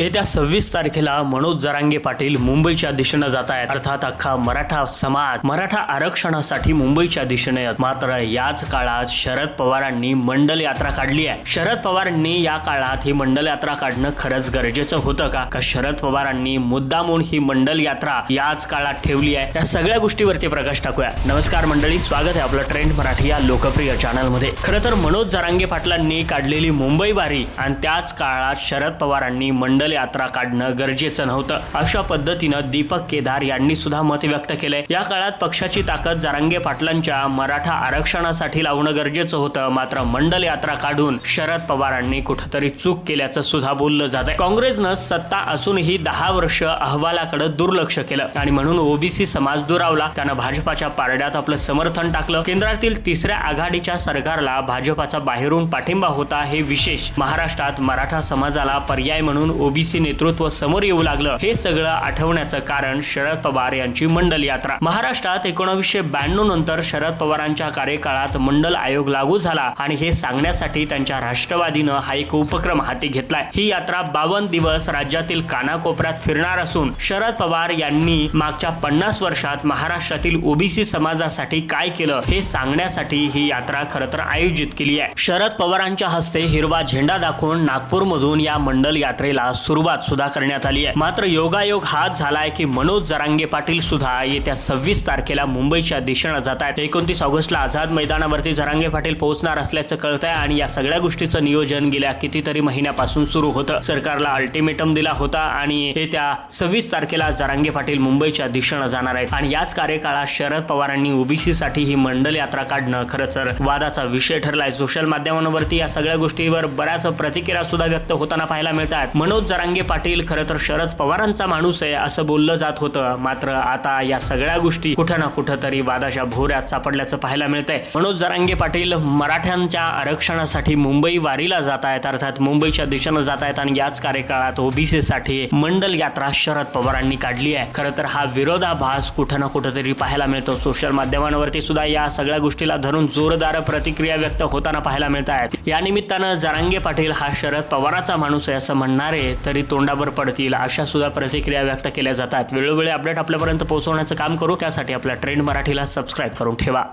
येत्या सव्वीस तारखेला मनोज जरांगे पाटील मुंबईच्या दिशेनं जात आहेत. अर्थात अख्खा मराठा समाज मराठा आरक्षणासाठी मुंबईच्या दिशेने मात्र याच काळात शरद पवारांनी मंडल यात्रा काढली आहे. शरद पवारांनी या काळात ही मंडल यात्रा काढणं खरंच गरजेचं होतं का? का शरद पवारांनी मुद्दामून ही मंडल यात्रा याच काळात ठेवली आहे? या सगळ्या गोष्टीवरती प्रकाश टाकूया. नमस्कार मंडळी स्वागत आहे आपलं ट्रेंड मराठी या लोकप्रिय चॅनलमध्ये. खरं तर मनोज जरांगे पाटलांनी काढलेली मुंबई बारी आणि त्याच काळात शरद पवारांनी मंडल यात्रा काढणं गरजेचं नव्हतं. अशा पद्धतीनं दीपक केदार यांनी सुद्धा मत व्यक्त केलंय. या काळात पक्षाची ताकद जारांगे पाटलांच्या मराठा आरक्षणासाठी लावणं गरजेचं होतं. मात्र मंडल यात्रा काढून शरद पवारांनी कुठंतरी चूक केल्याचं सुद्धा बोललं जात आहे काँग्रेसनं सत्ता असूनही दहा वर्ष अहवालाकडे दुर्लक्ष केलं. आणि म्हणून ओबीसी समाज दुरावला. त्यानं भाजपाच्या पारड्यात आपलं समर्थन टाकलं. केंद्रातील तिसऱ्या आघाडीच्या सरकारला भाजपाचा बाहेरून पाठिंबा होता हे विशेष. महाराष्ट्रात मराठा समाजाला पर्याय म्हणून ओबीसी नेतृत्व समोर येऊ लागलं. हे सगळं आठवण्याचं कारण शरद पवार यांची मंडल यात्रा. महाराष्ट्रात एकोणावीसशे ब्याण्णव नंतर शरद पवारांच्या कार्यकाळात मंडल आयोग लागू झाला आणि हे सांगण्यासाठी त्यांच्या राष्ट्रवादीनं हा एक उपक्रम हाती घेतलाय. ही यात्रा बावन्न दिवस राज्यातील कानाकोपऱ्यात फिरणार असून शरद पवार यांनी मागच्या पन्नास वर्षात महाराष्ट्रातील ओबीसी समाजासाठी काय केलं हे सांगण्यासाठी ही यात्रा खरं तर आयोजित केली आहे. शरद पवारांच्या हस्ते हिरवा झेंडा दाखवून नागपूरमधून या मंडल यात्रेला सुरुवात सुद्धा करण्यात आली आहे. मात्र योगायोग हाच झालाय की मनोज जरांगे पाटील सुद्धा येत्या सव्वीस तारखेला मुंबईच्या दिशेनं जात आहेत. एकोणतीस ऑगस्टला आझाद मैदानावरती जरांगे पाटील पोहोचणार असल्याचं कळत आहे आणि या सगळ्या गोष्टीचं नियोजन गेल्या कितीतरी महिन्यापासून सुरू होतं. सरकारला अल्टिमेटम दिला होता आणि येत्या सव्वीस तारखेला जरांगे पाटील मुंबईच्या दिशेनं जाणार आहेत. आणि याच कार्यकाळात शरद पवारांनी ओबीसी साठी ही मंडल यात्रा काढणं खरं तर वादाचा विषय ठरलाय. सोशल माध्यमांवरती या सगळ्या गोष्टीवर बऱ्याच प्रतिक्रिया सुद्धा व्यक्त होताना पाहायला मिळतात मनोज जरांगे पाटील खरं तर शरद पवारांचा माणूस आहे असं बोललं जात होतं. मात्र आता या सगळ्या गोष्टी कुठं ना कुठं तरी वादाच्या भोऱ्यात सापडल्याचं पाहायला मिळतंय. मनोज जरांगे पाटील मराठ्यांच्या आरक्षणासाठी मुंबई वारीला जात आहेत. अर्थात मुंबईच्या दिशेनं जात आहेत आणि याच कार्यकाळात ओबीसीसाठी मंडल यात्रा शरद पवारांनी काढली आहे. खरं तर हा विरोधाभास कुठं ना कुठं तरी पाहायला मिळतो. सोशल माध्यमांवरती सुद्धा या सगळ्या गोष्टीला धरून जोरदार प्रतिक्रिया व्यक्त होताना पाहायला मिळत आहेत या निमित्तानं जरांगे पाटील हा शरद पवाराचा माणूस आहे असं म्हणणारे तरी तोंडावर पडतील. अशा सुद्धा प्रतिक्रिया व्यक्त केल्या जातात. वेळोवेळी अपडेट आपल्यापर्यंत पोहोचवण्याचं काम करू. त्यासाठी आपल्या ट्रेंड मराठीला सबस्क्राईब करून ठेवा.